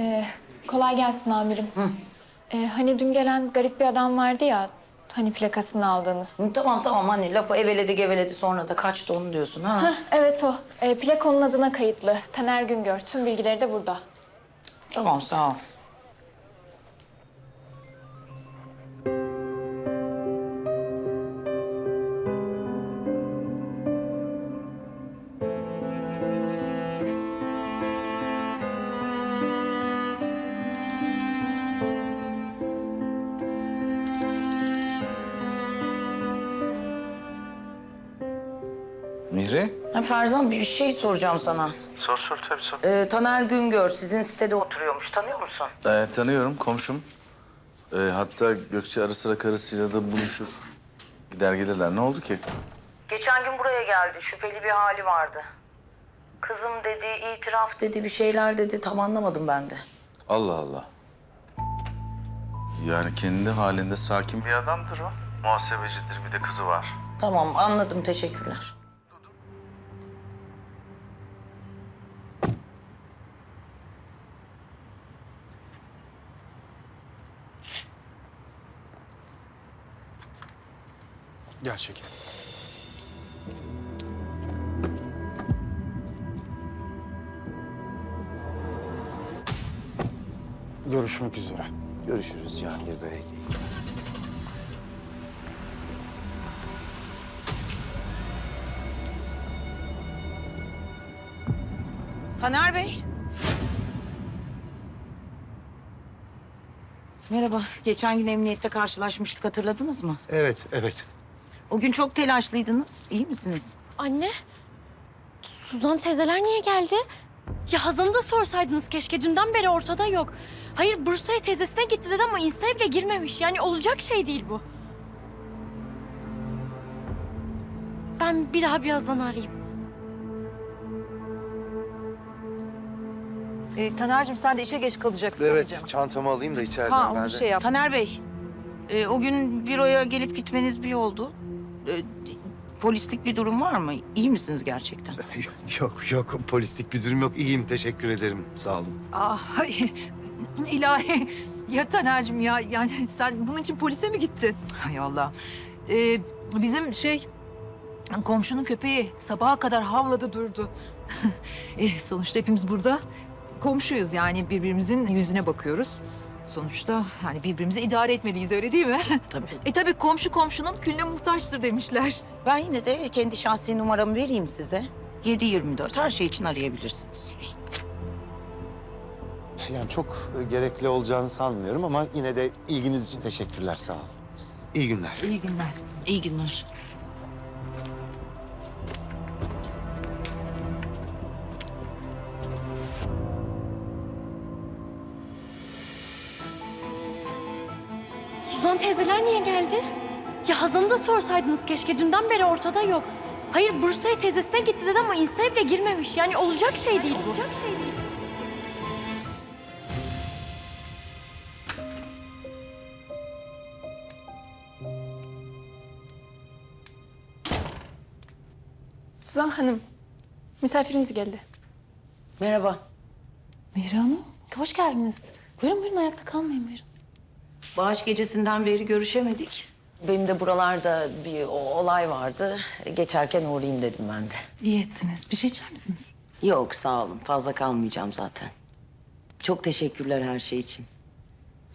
Ee, kolay gelsin amirim. Ee, hani dün gelen garip bir adam vardı ya, hani plakasını aldığınız. Hı, Tamam tamam hani lafı eveledi geveledi sonra da kaçtı onu diyorsun ha. Heh, evet o. Ee, plak onun adına kayıtlı. Taner Güngör. Tüm bilgileri de burada. Tamam sağ ol. Mihri? Ha, Ferzan bir şey soracağım sana. Sor sor tabii sor. Ee, Taner Güngör sizin sitede oturuyormuş tanıyor musun? Ee, tanıyorum komşum. Ee, hatta Gökçe ara sıra karısıyla da buluşur. Gider gelirler. Ne oldu ki? Geçen gün buraya geldi şüpheli bir hali vardı. Kızım dedi, itiraf dedi, bir şeyler dedi. Tam anlamadım ben de. Allah Allah. Yani kendi halinde sakin bir adamdır o. Muhasebecidir bir de kızı var. Tamam anladım teşekkürler. Gel şeker. Görüşmek üzere. Görüşürüz Cihangir Bey. Taner Bey. Merhaba. Geçen gün emniyette karşılaşmıştık hatırladınız mı? Evet, evet. O gün çok telaşlıydınız. İyi misiniz? Anne, Suzan teyzeler niye geldi? Ya Hazan'ı da sorsaydınız keşke. Dünden beri ortada yok. Hayır Bursa'ya teyzesine gitti dedi ama Insta'ya bile girmemiş. Yani olacak şey değil bu. Ben bir daha bir Hazan'ı arayayım. E, Taner'cim sen de işe geç kalacaksın. Evet, sanacağım. çantamı alayım da içeriden Ha ben onu de- şey yap. Taner Bey. e, o gün büroya gelip gitmeniz bir oldu. E, polislik bir durum var mı? İyi misiniz gerçekten? Yok, yok. Polislik bir durum yok. İyiyim, teşekkür ederim. Sağ olun. Ah ay, ilahi. Ya Taner'cim ya yani sen bunun için polise mi gittin? Hay Allah. Ee, bizim şey komşunun köpeği sabaha kadar havladı durdu. e, sonuçta hepimiz burada komşuyuz yani birbirimizin yüzüne bakıyoruz. Sonuçta yani birbirimizi idare etmeliyiz öyle değil mi? Tabii. E tabii komşu komşunun külüne muhtaçtır demişler. Ben yine de kendi şahsi numaramı vereyim size. 7-24 her şey için arayabilirsiniz. Yani çok e, gerekli olacağını sanmıyorum ama yine de ilginiz için teşekkürler. Sağ olun. İyi günler. İyi günler. İyi günler. Suzan teyzeler niye geldi? Ya Hazan'ı da sorsaydınız keşke. Dünden beri ortada yok. Hayır Bursa'ya teyzesine gitti dedi ama Insta'ya bile girmemiş. Yani olacak şey değil bu. Olacak şey değil. Suzan Hanım, misafiriniz geldi. Merhaba. Mihri Hanım, hoş geldiniz. Buyurun buyurun ayakta kalmayın buyurun. Bağış gecesinden beri görüşemedik. Benim de buralarda bir o- olay vardı. Geçerken uğrayayım dedim ben de. İyi ettiniz. Bir şey içer misiniz? Yok sağ olun. Fazla kalmayacağım zaten. Çok teşekkürler her şey için.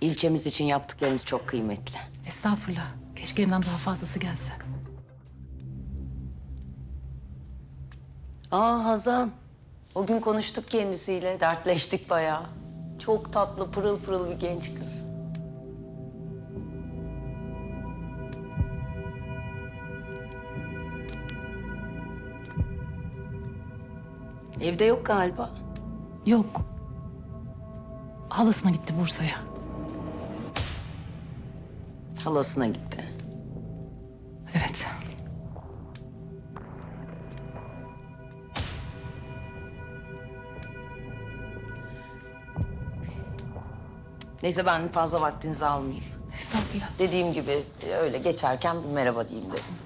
İlçemiz için yaptıklarınız çok kıymetli. Estağfurullah. Keşke elimden daha fazlası gelse. Aa Hazan. O gün konuştuk kendisiyle. Dertleştik bayağı. Çok tatlı, pırıl pırıl bir genç kız. Evde yok galiba. Yok. Halasına gitti Bursa'ya. Halasına gitti. Evet. Neyse ben fazla vaktinizi almayayım. Estağfurullah. Dediğim gibi öyle geçerken bir merhaba diyeyim dedim.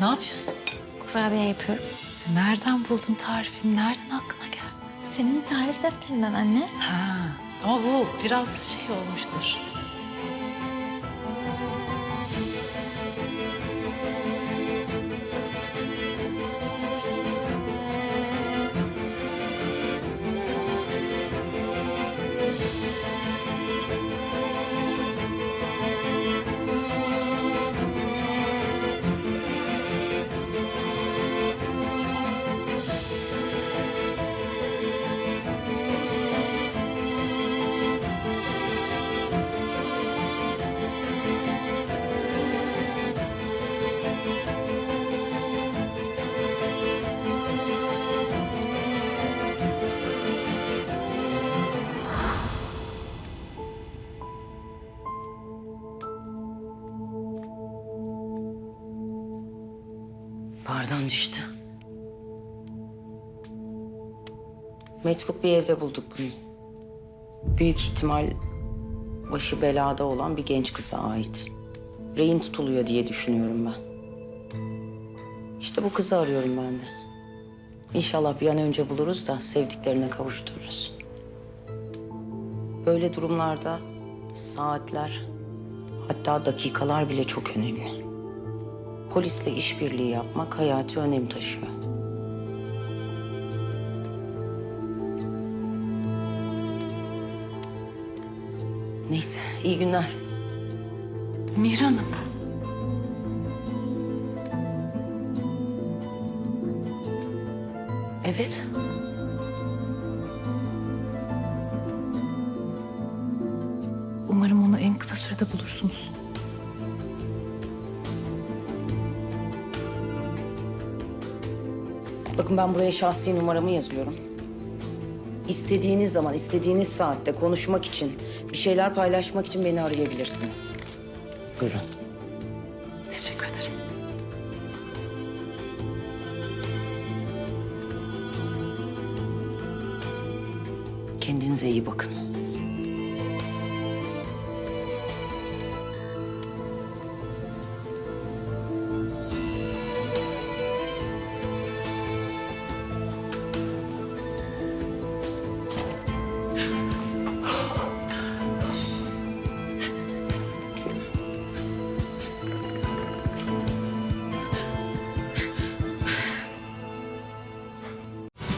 Ne yapıyorsun? Kurabiye yapıyorum. Nereden buldun tarifini? Nereden aklına geldi? Senin tarif defterinden anne. Ha, ama bu biraz şey olmuştur. Pardon düştü. Metruk bir evde bulduk bunu. Büyük ihtimal başı belada olan bir genç kıza ait. Rehin tutuluyor diye düşünüyorum ben. İşte bu kızı arıyorum ben de. İnşallah bir an önce buluruz da sevdiklerine kavuştururuz. Böyle durumlarda saatler hatta dakikalar bile çok önemli. Polisle işbirliği yapmak hayati önem taşıyor. Neyse, iyi günler. Mihran'ım. Evet. Umarım onu en kısa sürede bulursunuz. Bakın ben buraya şahsi numaramı yazıyorum. İstediğiniz zaman, istediğiniz saatte konuşmak için, bir şeyler paylaşmak için beni arayabilirsiniz. Buyurun. Teşekkür ederim. Kendinize iyi bakın.